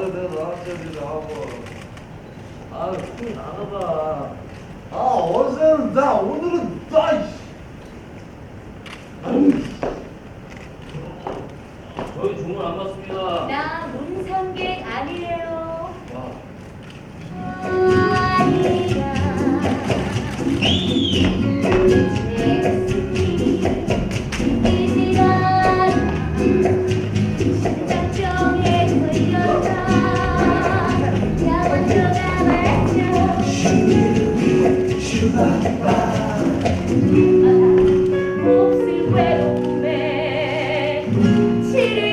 아들 아들이라 하고 아그 나가다 아 어제는 나 오늘은 나 저희 주문 안 받습니다. 나 문상객 아니에요. 와. 없을 외로움에 치를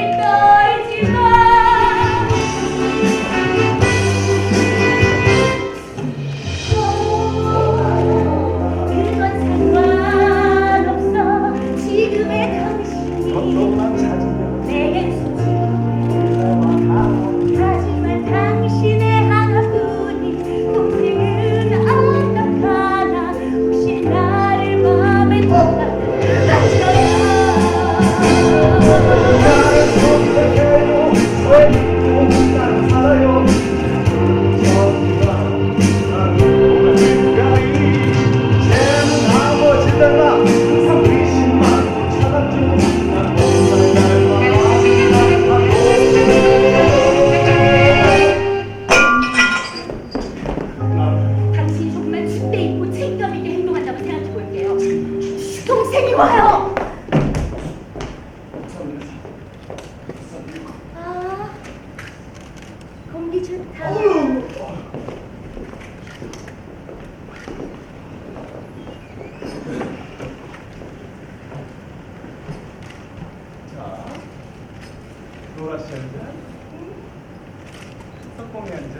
마요. 아, 공기 좋다. 한 잔, 석봉이 한 잔.